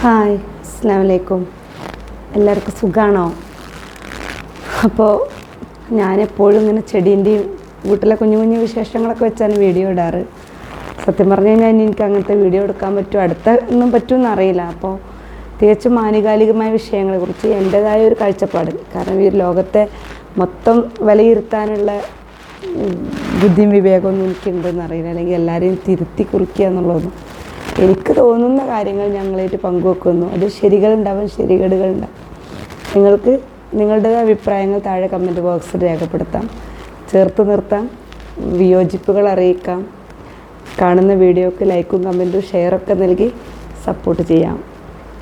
Hi അസ്സാം വലൈക്കും എല്ലാവർക്കും സുഖമാണോ അപ്പോൾ ഞാനെപ്പോഴും ഇങ്ങനെ ചെടീന്റെയും വീട്ടിലെ കുഞ്ഞു കുഞ്ഞു വിശേഷങ്ങളൊക്കെ വെച്ചാണ് വീഡിയോ ഇടാറ്. സത്യം പറഞ്ഞു കഴിഞ്ഞാൽ എനിക്ക് അങ്ങനത്തെ വീഡിയോ എടുക്കാൻ പറ്റും അടുത്ത ഒന്നും പറ്റുമെന്ന് അറിയില്ല. അപ്പോൾ തികച്ചും ആനുകാലികമായ വിഷയങ്ങളെക്കുറിച്ച് എന്റേതായ ഒരു കാഴ്ചപ്പാട്. കാരണം ഈ ലോകത്തെ മൊത്തം വിലയിരുത്താനുള്ള ബുദ്ധിയും വിവേകമൊന്നും എനിക്കുണ്ടെന്ന് അറിയില്ല. അല്ലെങ്കിൽ എല്ലാവരെയും തിരുത്തി കുറിക്കുക എന്നുള്ളതൊന്നും. എനിക്ക് തോന്നുന്ന കാര്യങ്ങൾ ഞങ്ങളായിട്ട് പങ്കുവെക്കുന്നു. അത് ശരികളുണ്ടാവും ശരികേടുകളുണ്ടാവും. നിങ്ങൾക്ക് നിങ്ങളുടെ അഭിപ്രായങ്ങൾ താഴെ കമന്റ് ബോക്സിൽ രേഖപ്പെടുത്താം. ചേർത്ത് നിർത്താം. വിയോജിപ്പുകൾ അറിയിക്കാം. കാണുന്ന വീഡിയോക്ക് ലൈക്കും കമന്റും ഷെയറൊക്കെ നൽകി സപ്പോർട്ട് ചെയ്യാം.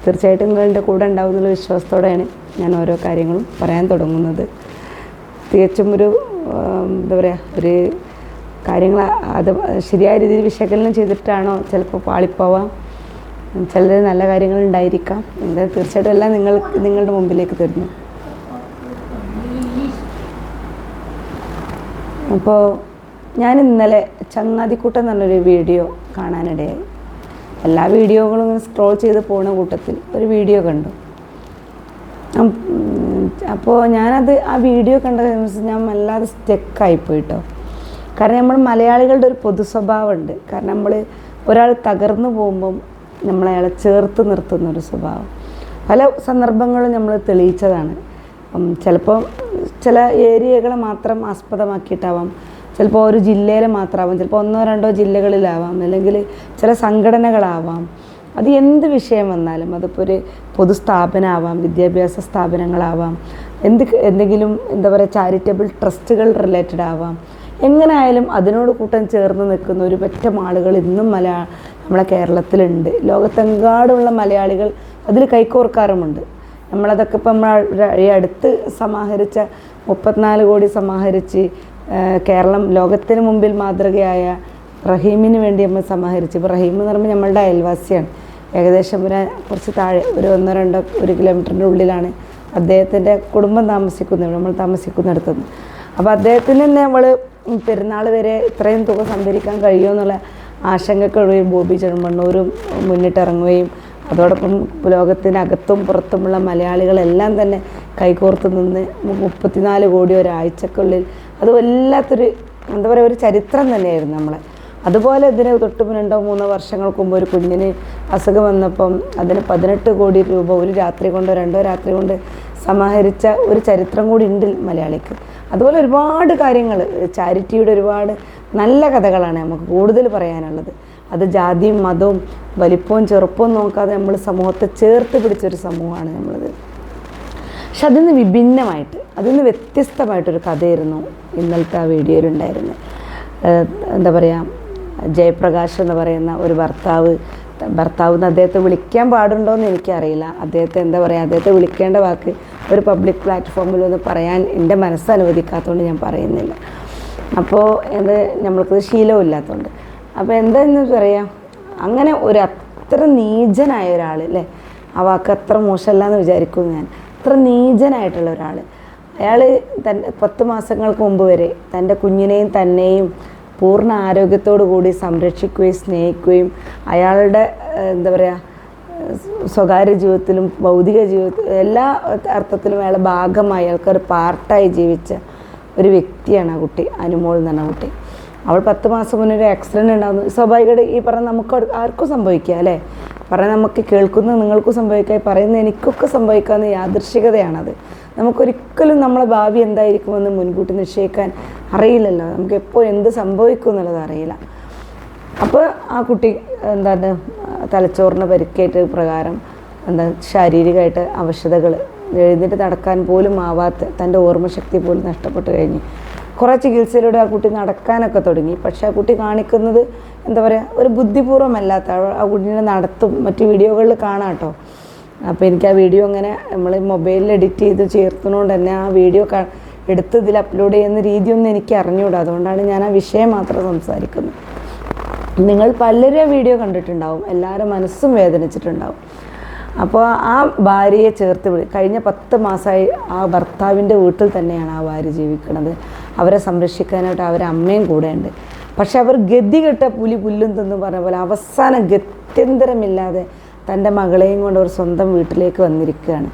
തീർച്ചയായിട്ടും നിങ്ങൾ എന്റെ കൂടെ ഉണ്ടാവും എന്നുള്ള വിശ്വാസത്തോടെയാണ് ഞാൻ ഓരോ കാര്യങ്ങളും പറയാൻ തുടങ്ങുന്നത്. തികച്ചും ഒരു എന്താ പറയുക ഒരു കാര്യങ്ങൾ അത് ശരിയായ രീതിയിൽ വിശകലനം ചെയ്തിട്ടാണോ ചിലപ്പോൾ പാളിപ്പോവാം. ചിലർ നല്ല കാര്യങ്ങൾ ഉണ്ടായിരിക്കാം. എന്തായാലും തീർച്ചയായിട്ടും എല്ലാം നിങ്ങൾ നിങ്ങളുടെ മുമ്പിലേക്ക് തരുന്നു. അപ്പോൾ ഞാൻ ഇന്നലെ ചങ്ങാതിക്കൂട്ടം എന്ന് പറഞ്ഞൊരു വീഡിയോ കാണാനിടയായി. എല്ലാ വീഡിയോകളും ഇങ്ങനെ സ്ക്രോൾ ചെയ്ത് പോകുന്ന കൂട്ടത്തിൽ ഒരു വീഡിയോ കണ്ടു. അപ്പോൾ ഞാനത് ആ വീഡിയോ കണ്ട ഞാൻ വല്ലാതെ സ്റ്റെക്കായിപ്പോയി കേട്ടോ കാരണം നമ്മൾ മലയാളികളുടെ ഒരു പൊതു സ്വഭാവമുണ്ട്. കാരണം നമ്മൾ ഒരാൾ തകർന്നു പോകുമ്പം നമ്മളയാളെ ചേർത്ത് നിർത്തുന്ന ഒരു സ്വഭാവം. പല സന്ദർഭങ്ങളും നമ്മൾ തെളിയിച്ചതാണ്. ചിലപ്പോൾ ചില ഏരിയകളെ മാത്രം ആസ്പദമാക്കിയിട്ടാവാം. ചിലപ്പോൾ ഒരു ജില്ലയിൽ മാത്രമാവാം. ചിലപ്പോൾ ഒന്നോ രണ്ടോ ജില്ലകളിലാവാം. അല്ലെങ്കിൽ ചില സംഘടനകളാവാം. അത് എന്ത് വിഷയം വന്നാലും അതിപ്പോൾ ഒരു പൊതുസ്ഥാപനമാവാം വിദ്യാഭ്യാസ സ്ഥാപനങ്ങളാവാം എന്ത് എന്തെങ്കിലും എന്താ പറയുക ചാരിറ്റബിൾ ട്രസ്റ്റുകൾ റിലേറ്റഡ് ആവാം എങ്ങനെ ആയാലും അതിനോട് കൂട്ടം ചേർന്ന് നിൽക്കുന്ന ഒരു പറ്റം ആളുകൾ ഇന്നും മലയാ നമ്മളെ കേരളത്തിലുണ്ട്. ലോകത്തെങ്ങാടുള്ള മലയാളികൾ അതിൽ കൈക്കോർക്കാറുമുണ്ട് നമ്മളതൊക്കെ ഇപ്പം നമ്മൾ ഈ അടുത്ത് സമാഹരിച്ച മുപ്പത്തിനാല് കോടി സമാഹരിച്ച് കേരളം ലോകത്തിന് മുമ്പിൽ മാതൃകയായ റഹീമിന് വേണ്ടി നമ്മൾ സമാഹരിച്ചു. ഇപ്പോൾ റഹീം എന്ന് പറയുമ്പോൾ നമ്മളുടെ അയൽവാസിയാണ്. ഏകദേശം ഒരു കുറച്ച് താഴെ ഒരു ഒന്നോ രണ്ടോ ഒരു കിലോമീറ്ററിന്റെ ഉള്ളിലാണ് അദ്ദേഹത്തിന്റെ കുടുംബം താമസിക്കുന്നത്. നമ്മൾ താമസിക്കുന്നിടത്തുനിന്ന്. അപ്പോൾ അദ്ദേഹത്തിന് തന്നെ നമ്മൾ പെരുന്നാൾ വരെ ഇത്രയും തുക സംഭരിക്കാൻ കഴിയുമെന്നുള്ള ആശങ്കക്കുള്ള ബോബി ചെറുമണ്ണൂരും മുന്നിട്ടിറങ്ങുകയും അതോടൊപ്പം ലോകത്തിനകത്തും പുറത്തുമുള്ള മലയാളികളെല്ലാം തന്നെ കൈകോർത്ത് നിന്ന് മുപ്പത്തിനാല് കോടി ഒരാഴ്ചക്കുള്ളിൽ അത് വല്ലാത്തൊരു എന്താ പറയുക ഒരു ചരിത്രം തന്നെയായിരുന്നു നമ്മളെ. അതുപോലെ ഇതിന് തൊട്ട് രണ്ടോ മൂന്നോ വർഷങ്ങൾക്ക് മുമ്പ് ഒരു കുഞ്ഞിന് അസുഖം വന്നപ്പം അതിന് പതിനെട്ട് കോടി രൂപ ഒരു രാത്രി കൊണ്ടോ രണ്ടോ രാത്രി കൊണ്ട് സമാഹരിച്ച ഒരു ചരിത്രം കൂടി ഉണ്ട് മലയാളിക്ക്. അതുപോലെ ഒരുപാട് കാര്യങ്ങൾ ചാരിറ്റിയുടെ ഒരുപാട് നല്ല കഥകളാണ് നമുക്ക് കൂടുതൽ പറയാനുള്ളത്. അത് ജാതിയും മതവും വലിപ്പവും ചെറുപ്പവും നോക്കാതെ നമ്മൾ സമൂഹത്തെ ചേർത്ത് പിടിച്ചൊരു സമൂഹമാണ് നമ്മളത്. പക്ഷെ അതിൽ നിന്ന് വിഭിന്നമായിട്ട് അതിൽ നിന്ന് വ്യത്യസ്തമായിട്ടൊരു കഥയായിരുന്നു ഇന്നലത്തെ ആ വീഡിയോയിലുണ്ടായിരുന്നത് എന്താ പറയുക ജയപ്രകാശ് എന്ന് പറയുന്ന ഒരു ഭർത്താവ് ഭർത്താവ് എന്ന് അദ്ദേഹത്തെ വിളിക്കാൻ പാടുണ്ടോ എന്ന് എനിക്കറിയില്ല. അദ്ദേഹത്തെ എന്താ പറയുക അദ്ദേഹത്തെ വിളിക്കേണ്ട വാക്ക് ഒരു പബ്ലിക് പ്ലാറ്റ്ഫോമിൽ ഒന്ന് പറയാൻ എന്റെ മനസ്സ് അനുവദിക്കാത്തതുകൊണ്ട് ഞാൻ പറയുന്നില്ല. അപ്പോൾ ഇത് നമ്മൾക്കത് ശീലമില്ലാത്തതുകൊണ്ട് അപ്പോൾ എന്താന്ന് പറയാം അങ്ങനെ ഒരു അത്ര നീചനായ ഒരാൾ അല്ലേ? ആ വാക്ക് അത്ര മോശമല്ല എന്ന് വിചാരിക്കും ഞാൻ. അത്ര നീചനായിട്ടുള്ള ഒരാൾ അയാൾ തന്റെ പത്ത് മാസങ്ങൾക്ക് മുമ്പ് വരെ തന്റെ കുഞ്ഞിനെയും തന്നെയും പൂർണ ആരോഗ്യത്തോടു കൂടി സംരക്ഷിക്കുകയും സ്നേഹിക്കുകയും അയാളുടെ എന്താ പറയുക സ്വകാര്യ ജീവിതത്തിലും ഭൗതിക ജീവിതത്തിലും എല്ലാ അർത്ഥത്തിലും അയാളെ ഭാഗമായി അയാൾക്കൊരു പാർട്ടായി ജീവിച്ച ഒരു വ്യക്തിയാണ് ആ കുട്ടി അനുമോൾ എന്ന് പറഞ്ഞ കുട്ടി. അവൾ പത്ത് മാസം മുന്നേ ഒരു ആക്സിഡന്റ് ഉണ്ടാകുന്നു സ്വാഭാവികമായിട്ട് ഈ പറഞ്ഞ നമുക്ക് ആർ- ആർക്കും സംഭവിക്കുക അല്ലേ? പറഞ്ഞ നമുക്ക് കേൾക്കുന്ന നിങ്ങൾക്കും സംഭവിക്കാം പറയുന്നത് പറയുന്ന എനിക്കൊക്കെ സംഭവിക്കാവുന്ന യാദൃശികതയാണത് നമുക്കൊരിക്കലും നമ്മളെ ഭാവി എന്തായിരിക്കുമെന്ന് മുൻകൂട്ടി നിശ്ചയിക്കാൻ അറിയില്ലല്ലോ. നമുക്ക് എപ്പോൾ എന്ത് സംഭവിക്കും എന്നുള്ളത് അറിയില്ല. അപ്പോൾ ആ കുട്ടി എന്താണ് തലച്ചോറിന് പരിക്കേറ്റ പ്രകാരം എന്താ ശാരീരികമായിട്ട് അവശതകൾ എഴുന്നേറ്റ് നടക്കാൻ പോലും ആവാത്ത തന്റെ ഓർമ്മശക്തി പോലും നഷ്ടപ്പെട്ടു കഴിഞ്ഞു. കുറേ ചികിത്സയിലൂടെ ആ കുട്ടി നടക്കാനൊക്കെ തുടങ്ങി. പക്ഷേ ആ കുട്ടി കാണിക്കുന്നത് എന്താ പറയുക ഒരു ബുദ്ധിപൂർവമല്ലാത്ത ആ- കുട്ടീനെ നടത്തും മറ്റ് വീഡിയോകളിൽ കാണാം കേട്ടോ. അപ്പോൾ എനിക്ക് ആ വീഡിയോ അങ്ങനെ നമ്മൾ മൊബൈലിൽ എഡിറ്റ് ചെയ്ത് ചേർത്തുന്നതുകൊണ്ട് തന്നെ ആ വീഡിയോ എടുത്ത് ഇതിൽ അപ്ലോഡ് ചെയ്യുന്ന രീതിയൊന്നും എനിക്ക് അറിഞ്ഞുകൂടാ അതുകൊണ്ടാണ് ഞാൻ ആ വിഷയം മാത്രം സംസാരിക്കുന്നത്. നിങ്ങൾ പലരും വീഡിയോ കണ്ടിട്ടുണ്ടാവും. എല്ലാവരും മനസ്സും വേദനിച്ചിട്ടുണ്ടാവും. അപ്പോൾ ആ ഭാര്യയെ ചേർത്ത് വിളി കഴിഞ്ഞ പത്ത് മാസമായി ആ ഭർത്താവിന്റെ വീട്ടിൽ തന്നെയാണ് ആ ഭാര്യ ജീവിക്കുന്നത്. അവരെ സംരക്ഷിക്കാനായിട്ട് അവരെ അമ്മയും കൂടെയുണ്ട്. പക്ഷെ അവർ ഗതി കെട്ട പുലി പുല്ലും തിന്ന് പറഞ്ഞ പോലെ അവസാനം ഗത്യന്തരമില്ലാതെ തന്റെ മകളെയും കൊണ്ട് അവർ സ്വന്തം വീട്ടിലേക്ക് വന്നിരിക്കുകയാണ്.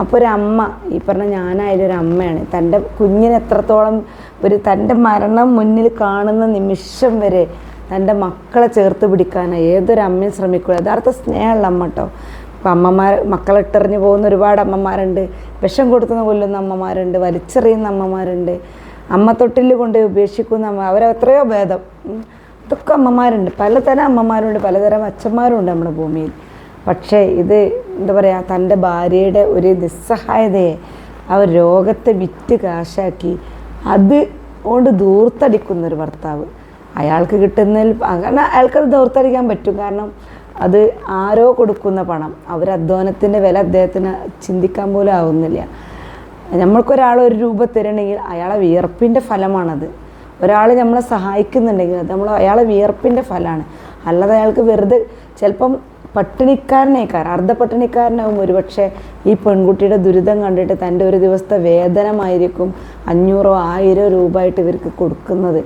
അപ്പോൾ ഒരു അമ്മ ഈ പറഞ്ഞ ഞാനായാലും ഒരു അമ്മയാണ്. തന്റെ കുഞ്ഞിനെ എത്രത്തോളം ഒരു തന്റെ മരണം മുന്നിൽ കാണുന്ന നിമിഷം വരെ തന്റെ മക്കളെ ചേർത്ത് ഏതൊരു അമ്മയും ശ്രമിക്കുക യഥാർത്ഥ സ്നേഹമുള്ള അമ്മ കേട്ടോ ഇപ്പം അമ്മമാർ മക്കളെ ഇട്ടെറിഞ്ഞു പോകുന്ന ഒരുപാട് അമ്മമാരുണ്ട്. വിഷം കൊടുക്കുന്ന കൊല്ലുന്ന അമ്മമാരുണ്ട്. വലിച്ചെറിയുന്ന അമ്മമാരുണ്ട്. അമ്മ തൊട്ടിൽ കൊണ്ട് ഉപേക്ഷിക്കുന്ന അമ്മ അവരെത്രയോ ഭേദം. ഇതൊക്കെ അമ്മമാരുണ്ട്. പലതരം അമ്മമാരുണ്ട്. പലതരം അച്ഛന്മാരുണ്ട് നമ്മുടെ ഭൂമിയിൽ. പക്ഷേ ഇത് എന്താ പറയുക തന്റെ ഭാര്യയുടെ ഒരു നിസ്സഹായതയെ അവർ രോഗത്തെ വിറ്റ് കാശാക്കി അത് കൊണ്ട് ദൂർത്തടിക്കുന്ന ഒരു ഭർത്താവ്. അയാൾക്ക് കിട്ടുന്നതിൽ കാരണം അയാൾക്കത് ദൂർത്തടിക്കാൻ പറ്റും. കാരണം അത് ആരോ കൊടുക്കുന്ന പണം അവർ അധ്വാനത്തിന്റെ വില അദ്ദേഹത്തിന് ചിന്തിക്കാൻ പോലും ആവുന്നില്ല. നമ്മൾക്കൊരാൾ ഒരു രൂപ തരണമെങ്കിൽ അയാളെ വിയർപ്പിന്റെ ഫലമാണത്. ഒരാൾ നമ്മളെ സഹായിക്കുന്നുണ്ടെങ്കിൽ അത് നമ്മൾ അയാളെ വിയർപ്പിന്റെ ഫലമാണ്. അല്ലാതെ അയാൾക്ക് വെറുതെ ചിലപ്പം പട്ടിണിക്കാരനേക്കാർ അർദ്ധ പട്ടിണിക്കാരനാവും ഒരുപക്ഷെ ഈ പെൺകുട്ടിയുടെ ദുരിതം കണ്ടിട്ട് തന്റെ ഒരു ദിവസത്തെ വേതനമായിരിക്കും അഞ്ഞൂറോ ആയിരോ രൂപ ആയിട്ട് ഇവർക്ക് കൊടുക്കുന്നത്.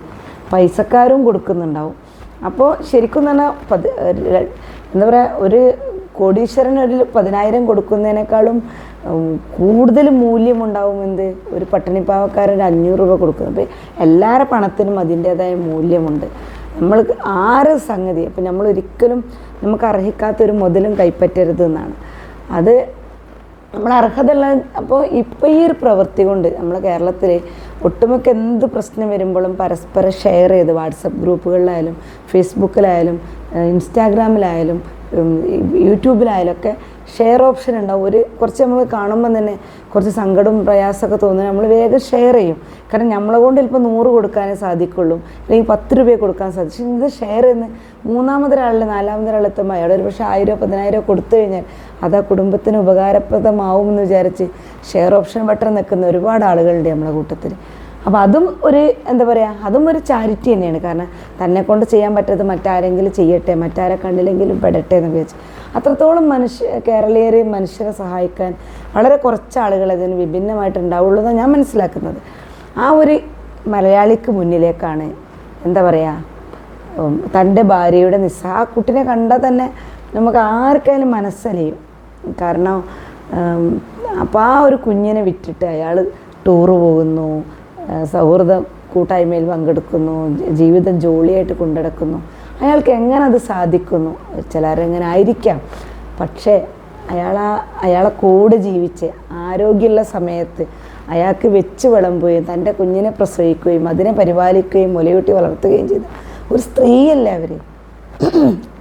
പൈസക്കാരും കൊടുക്കുന്നുണ്ടാവും. അപ്പോൾ ശരിക്കും തന്നെ പതി എന്താ പറയുക ഒരു കോടീശ്വരനൊരു പതിനായിരം കൊടുക്കുന്നതിനേക്കാളും കൂടുതൽ മൂല്യമുണ്ടാവും എന്ത്? ഒരു പട്ടിണിപ്പാവക്കാരൻ അഞ്ഞൂറ് രൂപ കൊടുക്കുന്നത്. അപ്പോൾ എല്ലാവരുടെ പണത്തിനും അതിന്റേതായ മൂല്യമുണ്ട്. നമ്മൾ ആറ് സംഗതി? അപ്പം നമ്മൾ ഒരിക്കലും നമുക്ക് അർഹിക്കാത്തൊരു മുതലും കൈപ്പറ്റരുത് എന്നാണ് അത് നമ്മൾ അർഹതയുള്ള അപ്പോൾ ഇപ്പോൾ ഈ ഒരു പ്രവൃത്തി കൊണ്ട് നമ്മളെ കേരളത്തിൽ ഒട്ടുമൊക്കെ എന്ത് പ്രശ്നം വരുമ്പോഴും പരസ്പരം ഷെയർ ചെയ്ത് വാട്സപ്പ് ഗ്രൂപ്പുകളിലായാലും ഫേസ്ബുക്കിലായാലും ഇൻസ്റ്റാഗ്രാമിലായാലും യൂട്യൂബിലായാലും ഒക്കെ ഷെയർ ഓപ്ഷൻ ഉണ്ടാവും. ഒരു കുറച്ച് നമ്മൾ കാണുമ്പോൾ തന്നെ കുറച്ച് സങ്കടവും പ്രയാസമൊക്കെ തോന്നുന്നു നമ്മൾ വേഗം ഷെയർ ചെയ്യും. കാരണം നമ്മളെ കൊണ്ട് ചിലപ്പോൾ നൂറ് കൊടുക്കാനേ സാധിക്കുള്ളൂ. അല്ലെങ്കിൽ പത്ത് രൂപയെ കൊടുക്കാൻ പക്ഷേ ഇത് ഷെയർ ചെയ്യുന്ന മൂന്നാമതൊരാളിൽ നാലാമതൊരാളെത്തുമ്പോൾ അയാൾ ഒരു പക്ഷേ ആയിരം പതിനായിരം കൊടുത്തു കഴിഞ്ഞാൽ അത് ആ കുടുംബത്തിന് ഉപകാരപ്രദമാവുമെന്ന് വിചാരിച്ച് ഷെയർ ഓപ്ഷൻ ബട്ടൺ നിൽക്കുന്ന ഒരുപാട് ആളുകളുണ്ട് നമ്മുടെ കൂട്ടത്തിൽ അപ്പോൾ അതും ഒരു എന്താ പറയുക അതും ഒരു ചാരിറ്റി തന്നെയാണ്. കാരണം തന്നെ കൊണ്ട് ചെയ്യാൻ പറ്റത് മറ്റാരെങ്കിലും ചെയ്യട്ടെ മറ്റാരെ കണ്ടില്ലെങ്കിലും പെടട്ടെ എന്ന് വിചാരിച്ച് അത്രത്തോളം മനുഷ്യ കേരളീയരെ മനുഷ്യരെ സഹായിക്കാൻ വളരെ കുറച്ച് ആളുകൾ അതിന് വിഭിന്നമായിട്ട് ഉണ്ടാവുള്ളൂ എന്നാണ് ഞാൻ മനസ്സിലാക്കുന്നത്. ആ ഒരു മലയാളിക്ക് മുന്നിലേക്കാണ് എന്താ പറയുക തന്റെ ഭാര്യയുടെ നിസ്സ ആ കുട്ടിനെ കണ്ടാൽ തന്നെ നമുക്ക് ആർക്കായാലും മനസ്സലിയും. കാരണം അപ്പോൾ ആ ഒരു കുഞ്ഞിനെ വിറ്റിട്ട് അയാൾ ടൂറ് പോകുന്നു സൗഹൃദ കൂട്ടായ്മയിൽ പങ്കെടുക്കുന്നു ജീവിതം ജോളിയായിട്ട് കൊണ്ടുനടക്കുന്നു. അയാൾക്ക് എങ്ങനെ അത് സാധിക്കുന്നു? ചിലരെങ്ങനെ ആയിരിക്കാം. പക്ഷേ അയാളെ അയാളെ കൂടെ ജീവിച്ച് ആരോഗ്യമുള്ള സമയത്ത് അയാൾക്ക് വെച്ച് വിളമ്പുകയും തന്റെ കുഞ്ഞിനെ പ്രസവിക്കുകയും അതിനെ പരിപാലിക്കുകയും മുലയൂട്ടി വളർത്തുകയും ചെയ്ത. ഒരു സ്ത്രീയല്ലേ അവർ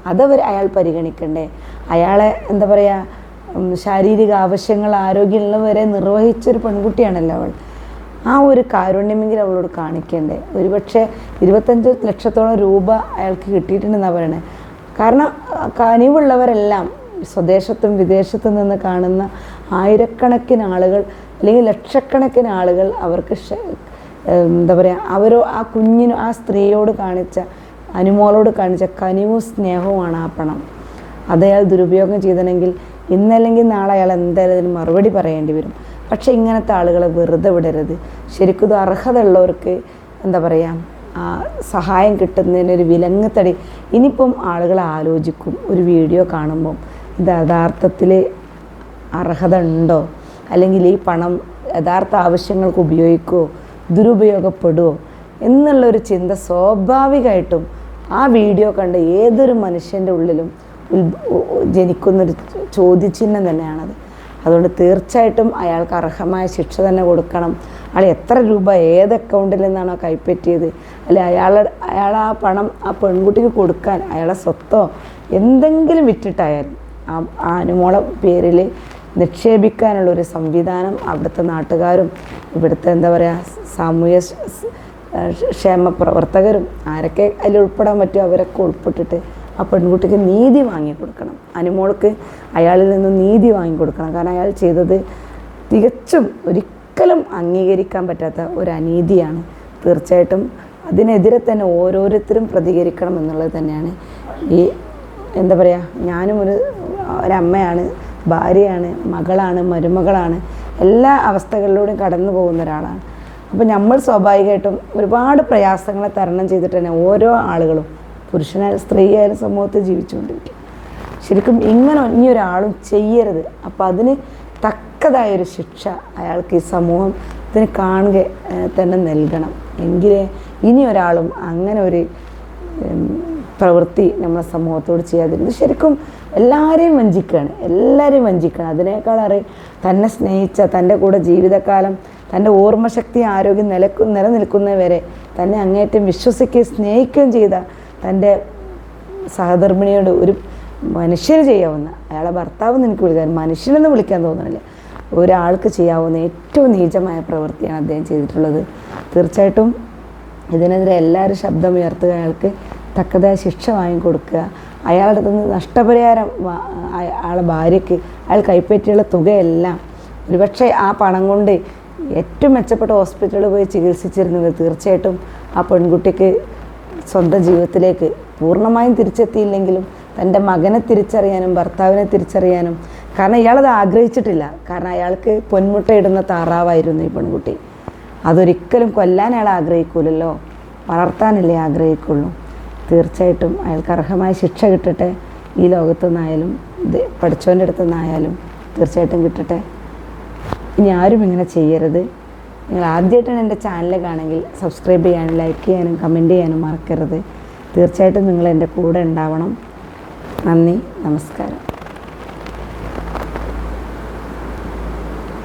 അതവർ അയാൾ പരിഗണിക്കണ്ടേ? അയാളെ എന്താ പറയുക ശാരീരിക ആവശ്യങ്ങൾ ആരോഗ്യമുള്ളവരെ നിർവഹിച്ചൊരു പെൺകുട്ടിയാണല്ലോ അവൾ. ആ ഒരു കാരുണ്യമെങ്കിലും അവളോട് കാണിക്കേണ്ടേ? ഒരുപക്ഷെ ഇരുപത്തഞ്ച് ലക്ഷത്തോളം രൂപ അയാൾക്ക് കിട്ടിയിട്ടുണ്ടെന്നാണ് പറയണേ. കാരണം കനിവുള്ളവരെല്ലാം സ്വദേശത്തും വിദേശത്തും നിന്ന് കാണുന്ന ആയിരക്കണക്കിന് ആളുകൾ അല്ലെങ്കിൽ ലക്ഷക്കണക്കിന് ആളുകൾ അവർക്ക് എന്താ പറയുക അവരോ ആ കുഞ്ഞിന് ആ സ്ത്രീയോട് കാണിച്ച അനുമോളോട് കാണിച്ച കനിവും സ്നേഹവുമാണ് ആ പണം. അത് അയാൾ ദുരുപയോഗം ചെയ്തണമെങ്കിൽ ഇന്നല്ലെങ്കിൽ നാളെ അയാൾ എന്തായാലും അതിന് മറുപടി പറയേണ്ടി വരും. പക്ഷേ ഇങ്ങനത്തെ ആളുകളെ വെറുതെ വിടരുത്. ശരിക്കും ഇത് അർഹതയുള്ളവർക്ക് എന്താ പറയുക സഹായം കിട്ടുന്നതിനൊരു വിലങ്ങത്തടി ഇനിയിപ്പം ആളുകൾ ആലോചിക്കും ഒരു വീഡിയോ കാണുമ്പം ഇത് യഥാർത്ഥത്തിൽ അർഹത ഉണ്ടോ അല്ലെങ്കിൽ ഈ പണം യഥാർത്ഥ ആവശ്യങ്ങൾക്ക് ഉപയോഗിക്കുമോ ദുരുപയോഗപ്പെടുമോ എന്നുള്ളൊരു ചിന്ത സ്വാഭാവികമായിട്ടും ആ വീഡിയോ കണ്ട് ഏതൊരു മനുഷ്യന്റെ ഉള്ളിലും ജനിക്കുന്നൊരു ചോദ്യചിഹ്നം തന്നെയാണത്. അതുകൊണ്ട് തീർച്ചയായിട്ടും അയാൾക്ക് അർഹമായ ശിക്ഷ തന്നെ കൊടുക്കണം. അയാൾ എത്ര രൂപ ഏത് അക്കൗണ്ടിൽ നിന്നാണോ കൈപ്പറ്റിയത് അല്ലെ അയാൾ അയാൾ ആ പണം ആ പെൺകുട്ടിക്ക് കൊടുക്കാൻ അയാളെ സ്വത്തോ എന്തെങ്കിലും വിറ്റിട്ടായാലും ആ ആനുമോളെ പേരിൽ നിക്ഷേപിക്കാനുള്ള ഒരു സംവിധാനം അവിടുത്തെ നാട്ടുകാരും ഇവിടുത്തെ എന്താ പറയുക സാമൂഹ്യ ക്ഷേമ പ്രവർത്തകരും ആരൊക്കെ അതിൽ ഉൾപ്പെടാൻ പറ്റുമോ അവരൊക്കെ ഉൾപ്പെട്ടിട്ട് ആ പെൺകുട്ടിക്ക് നീതി വാങ്ങിക്കൊടുക്കണം അനുമോൾക്ക് അയാളിൽ നിന്ന് നീതി വാങ്ങിക്കൊടുക്കണം കാരണം അയാൾ ചെയ്തത് തികച്ചും ഒരിക്കലും അംഗീകരിക്കാൻ പറ്റാത്ത ഒരു അനീതിയാണ്. തീർച്ചയായിട്ടും അതിനെതിരെ തന്നെ ഓരോരുത്തരും പ്രതികരിക്കണം എന്നുള്ളത് തന്നെയാണ്. ഈ എന്താ പറയുക ഞാനും ഒരു ഒരമ്മയാണ് ഭാര്യയാണ് മകളാണ് മരുമകളാണ്. എല്ലാ അവസ്ഥകളിലൂടെയും കടന്നു പോകുന്ന ഒരാളാണ്. അപ്പോൾ നമ്മൾ സ്വാഭാവികമായിട്ടും ഒരുപാട് പ്രയാസങ്ങളെ തരണം ചെയ്തിട്ട് തന്നെ ഓരോ ആളുകളും പുരുഷനായാലും സ്ത്രീയായാലും സമൂഹത്തിൽ ജീവിച്ചുകൊണ്ടിരിക്കും ശരിക്കും ഇങ്ങനെ ഇനിയൊരാളും ചെയ്യരുത്. അപ്പം അതിന് തക്കതായൊരു ശിക്ഷ അയാൾക്ക് ഈ സമൂഹം ഇതിന് കാണുക തന്നെ നൽകണം. എങ്കിലേ ഇനി ഒരാളും അങ്ങനെ ഒരു പ്രവൃത്തി നമ്മളെ സമൂഹത്തോട് ചെയ്യാതിരുന്നത്. ശരിക്കും എല്ലാവരെയും വഞ്ചിക്കുകയാണ്. എല്ലാവരെയും വഞ്ചിക്കുകയാണ്. അറി തന്നെ സ്നേഹിച്ച തന്റെ കൂടെ ജീവിതകാലം തന്റെ ഓർമ്മശക്തി ആരോഗ്യം നിലക്കു നിലനിൽക്കുന്നവരെ തന്നെ അങ്ങേറ്റം വിശ്വസിക്കുകയും സ്നേഹിക്കുകയും ചെയ്ത തന്റെ സഹധർമ്മിണിയോട് ഒരു മനുഷ്യന് ചെയ്യാവുന്ന അയാളെ ഭർത്താവ് എനിക്ക് വിളിക്കാൻ മനുഷ്യനെന്ന് വിളിക്കാൻ തോന്നുന്നില്ല ഒരാൾക്ക് ചെയ്യാവുന്ന ഏറ്റവും നീചമായ പ്രവൃത്തിയാണ് അദ്ദേഹം ചെയ്തിട്ടുള്ളത്. തീർച്ചയായിട്ടും ഇതിനെതിരെ എല്ലാവരും ശബ്ദമുയർത്തുക അയാൾക്ക് തക്കതായ ശിക്ഷ വാങ്ങിക്കൊടുക്കുക അയാളുടെ നിന്ന് നഷ്ടപരിഹാരം അയാളെ ഭാര്യയ്ക്ക് അയാൾ കൈപ്പറ്റിയുള്ള തുകയെല്ലാം ഒരുപക്ഷെ ആ പണം കൊണ്ട് ഏറ്റവും മെച്ചപ്പെട്ട ഹോസ്പിറ്റലിൽ പോയി ചികിത്സിച്ചിരുന്നത് തീർച്ചയായിട്ടും ആ പെൺകുട്ടിക്ക് സ്വന്തം ജീവിതത്തിലേക്ക് പൂർണമായും തിരിച്ചെത്തിയില്ലെങ്കിലും തന്റെ മകനെ തിരിച്ചറിയാനും ഭർത്താവിനെ തിരിച്ചറിയാനും കാരണം ഇയാളത് ആഗ്രഹിച്ചിട്ടില്ല. കാരണം അയാൾക്ക് പൊന്മുട്ടയിടുന്ന താറാവായിരുന്നു ഈ പെൺകുട്ടി. അതൊരിക്കലും കൊല്ലാൻ അയാൾ ആഗ്രഹിക്കൂലല്ലോ. വളർത്താനല്ലേ ആഗ്രഹിക്കുള്ളൂ. തീർച്ചയായിട്ടും അയാൾക്ക് അർഹമായ ശിക്ഷ കിട്ടട്ടെ. ഈ ലോകത്തു നിന്നായാലും പഠിച്ചവന്റെ അടുത്തു നിന്നായാലും തീർച്ചയായിട്ടും കിട്ടട്ടെ. ഇനി ആരും ഇങ്ങനെ ചെയ്യരുത്. നിങ്ങൾ ആദ്യമായിട്ടാണ് എന്റെ ചാനൽ കാണുമെങ്കിൽ സബ്സ്ക്രൈബ് ചെയ്യാനും ലൈക്ക് ചെയ്യാനും കമന്റ് ചെയ്യാനും മറക്കരുത്. തീർച്ചയായിട്ടും നിങ്ങൾ എന്റെ കൂടെ ഉണ്ടാവണം. നന്ദി നമസ്കാരം.